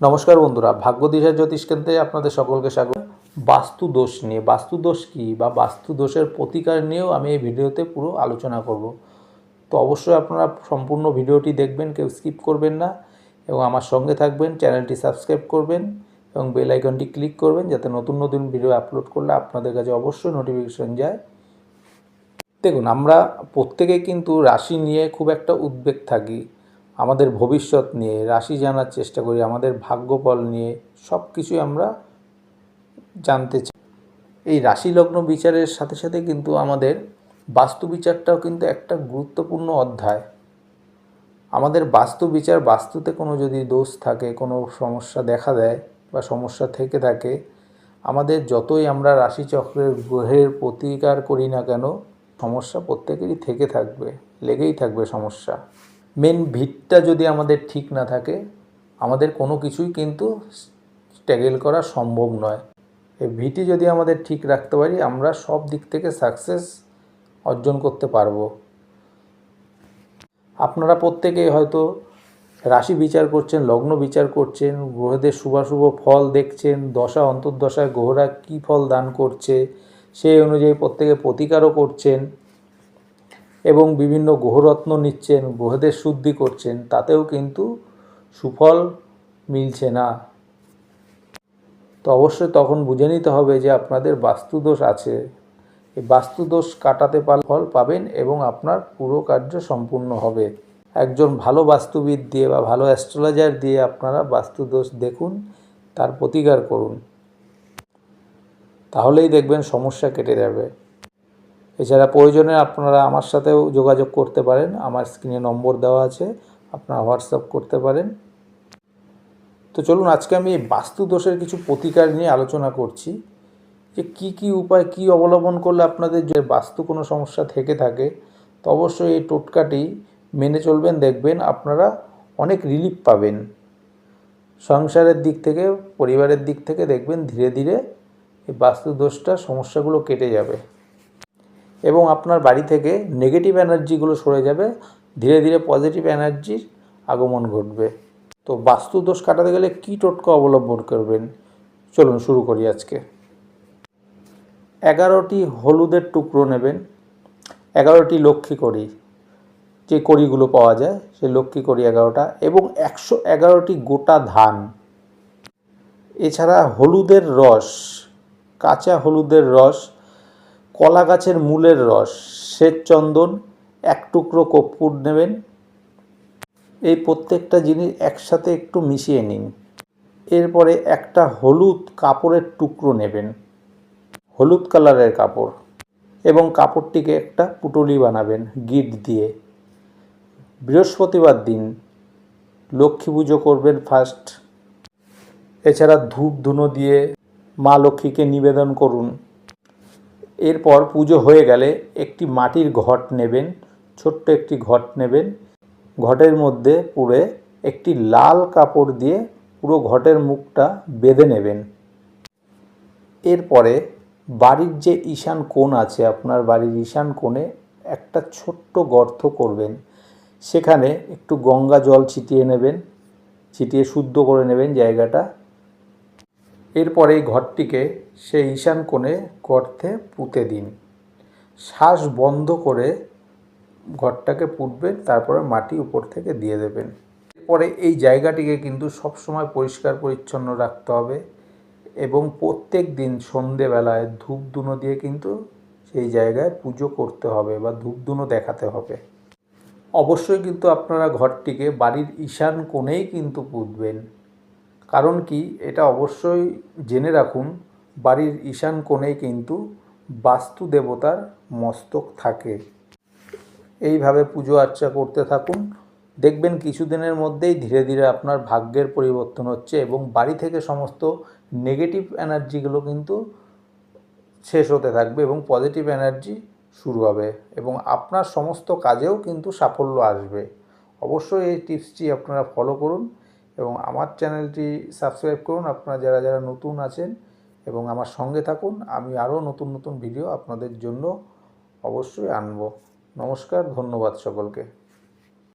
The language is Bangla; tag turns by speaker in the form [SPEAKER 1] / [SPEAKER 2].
[SPEAKER 1] নমস্কার বন্ধুরা ভাগ্য দিশা জ্যোতিষ কেন্দ্রে আপনাদের সকলকে স্বাগত। বাস্তু দোষ নিয়ে বাস্তু দোষ কী বা বাস্তু দোষের প্রতিকার নিয়েও আমি এই ভিডিওতে পুরো আলোচনা করব। তো অবশ্যই আপনারা সম্পূর্ণ ভিডিওটি দেখবেন, কেউ স্কিপ করবেন না এবং আমার সঙ্গে থাকবেন, চ্যানেলটি সাবস্ক্রাইব করবেন এবং বেল আইকনটি ক্লিক করবেন যাতে নতুন নতুন ভিডিও আপলোড করলে আপনাদের কাছে অবশ্যই নোটিফিকেশন যায়। দেখুন, আমরা প্রত্যেকে কিন্তু রাশি নিয়ে খুব একটা উদ্বেগ থাকি। আমাদের ভবিষ্যৎ নিয়ে, রাশি জানার চেষ্টা করি, আমাদের ভাগ্যফল নিয়ে সব কিছুই আমরা জানতে চাই। এই রাশি লগ্ন বিচারের সাথে সাথে কিন্তু আমাদের বাস্তু বিচারটাও কিন্তু একটা গুরুত্বপূর্ণ অধ্যায়। আমাদের বাস্তু বিচার বাস্তুতে কোনো যদি দোষ থাকে, কোনো সমস্যা দেখা দেয় বা সমস্যা থেকে থাকে, আমাদের যতই আমরা রাশিচক্রের গ্রহের প্রতিকার করি না কেন, সমস্যা প্রত্যেকেরই থেকে থাকবে, লেগেই থাকবে সমস্যা। মেন ভিতটা যদি আমাদের ঠিক না থাকে, আমাদের কোনো কিছুই কিন্তু স্ট্যাগেল করা সম্ভব নয়। এই ভিটি যদি আমাদের ঠিক রাখতে পারি, আমরা সব দিক থেকে সাকসেস অর্জন করতে পারব। আপনারা প্রত্যেকেই হয়তো রাশি বিচার করছেন, লগ্ন বিচার করছেন, গ্রহদের শুভাশুভ ফল দেখছেন, দশা, অন্তর্দশায় গ্রহরা কী ফল দান করছে, সেই অনুযায়ী প্রত্যেকে প্রতিকারও করছেন। এবং বিভিন্ন গ্রহরত্ন নিচ্ছেন গ্রহদের শুদ্ধি করছেন, তাতেও কিন্তু সুফল মিলছে না। তো অবশ্যই তখন বুঝে নিতে হবে যে আপনাদের বাস্তুদোষ আছে। এই বাস্তুদোষ কাটাতে পারলে ফল পাবেন এবং আপনার পুরো কার্য সম্পূর্ণ হবে। একজন ভালো বাস্তুবিদ দিয়ে বা ভালো অ্যাস্ট্রোলজার দিয়ে আপনারা বাস্তুদোষ দেখুন, তার প্রতিকার করুন। তাহলেই দেখবেন সমস্যা কেটে যাবে। এছাড়া প্রয়োজনে আপনারা আমার সাথেও যোগাযোগ করতে পারেন। আমার স্ক্রিনে নম্বর দেওয়া আছে, আপনারা হোয়াটসঅ্যাপ করতে পারেন। তো চলুন, আজকে আমি এই বাস্তু দোষের কিছু প্রতিকার নিয়ে আলোচনা করছি। যে কি কি উপায়, কি অবলম্বন করলে আপনাদের যে বাস্তু কোনো সমস্যা থেকে থাকে, তো অবশ্যই এই টোটকাটি মেনে চলবেন, দেখবেন আপনারা অনেক রিলিফ পাবেন। সংসারের দিক থেকে, পরিবারের দিক থেকে দেখবেন ধীরে ধীরে এই বাস্তু দোষটা, সমস্যাগুলো কেটে যাবে। এবং আপনার বাড়ি থেকে নেগেটিভ এনার্জিগুলো সরে যাবে, ধীরে ধীরে পজিটিভ এনার্জির আগমন ঘটবে। তো বাস্তু দোষ কাটাতে গেলে কী টোটকা অবলম্বন করবেন? চলুন শুরু করি আজকে। এগারোটি হলুদের টুকরো নেবেন। এগারোটি লক্ষ্মী করি যে কড়িগুলো পাওয়া যায়, সেই লক্ষ্মী কড়ি এগারোটা এবং একশো এগারোটি গোটা ধান। এছাড়া হলুদের রস, কাঁচা হলুদের রস কলা গাছের মূলের রস, শ্বেত চন্দন, এক টুকরো কর্পূর নেবেন। এই প্রত্যেকটা জিনিস একসাথে একটু মিশিয়ে নিন। এরপরে একটা হলুদ কাপড়ের টুকরো নেবেন, হলুদ কালারের কাপড়, এবং কাপড়টিকে একটা পুটলি বানাবেন গিট দিয়ে। বৃহস্পতিবার দিন লক্ষ্মী পুজো করবেন ফার্স্ট। এছাড়া ধূপ ধুনো দিয়ে মা লক্ষ্মীকে নিবেদন করুন। এরপর পুজো হয়ে গেলে একটি মাটির ঘট নেবেন, ছোট্ট একটি ঘট নেবেন। ঘটের মধ্যে পুরে একটি লাল কাপড় দিয়ে পুরো ঘটের মুখটা বেঁধে নেবেন। এরপরে বাড়ির যে ঈশান কোণ আছে, আপনার বাড়ির ঈশান কোণে একটা ছোট্ট গর্ত করবেন। সেখানে একটু গঙ্গা জল ছিটিয়ে নেবেন, ছিটিয়ে শুদ্ধ করে নেবেন জায়গাটা। এরপরে এই ঘরটিকে সেই ঈশান কোণে গর্তে পুঁতে দিন। শ্বাস বন্ধ করে ঘরটাকে পুঁতবেন তারপরে মাটি উপর থেকে দিয়ে দেবেন। এরপরে এই জায়গাটিকে কিন্তু সবসময় পরিষ্কার পরিচ্ছন্ন রাখতে হবে এবং প্রত্যেক দিন সন্ধেবেলায় ধূপ ধুনো দিয়ে কিন্তু সেই জায়গায় পুজো করতে হবে বা ধূপ ধুনো দেখাতে হবে। অবশ্যই কিন্তু আপনারা ঘরটিকে বাড়ির ঈশান কোণেই কিন্তু পুঁতবেন। কারণ কি? এটা অবশ্যই জেনে রাখুন বাড়ির ঈশান কোণেই কিন্তু বাস্তু দেবতার মস্তক থাকে। এইভাবে পুজো আর্চা করতে থাকুন। দেখবেন কিছুদিনের মধ্যেই ধীরে ধীরে আপনার ভাগ্যের পরিবর্তন হচ্ছে এবং বাড়ি থেকে সমস্ত নেগেটিভ এনার্জিগুলো কিন্তু শেষ হতে থাকবে এবং পজিটিভ এনার্জি শুরু হবে এবং আপনার সমস্ত কাজেও কিন্তু সাফল্য আসবে। অবশ্যই এই টিপসটি আপনারা ফলো করুন এবং আমার চ্যানেলটি সাবস্ক্রাইব করুন। আপনারা যারা যারা নতুন আছেন এবং আমার সঙ্গে থাকুন। আমি আরও নতুন নতুন ভিডিও আপনাদের জন্য অবশ্যই আনব। নমস্কার, ধন্যবাদ সকলকে।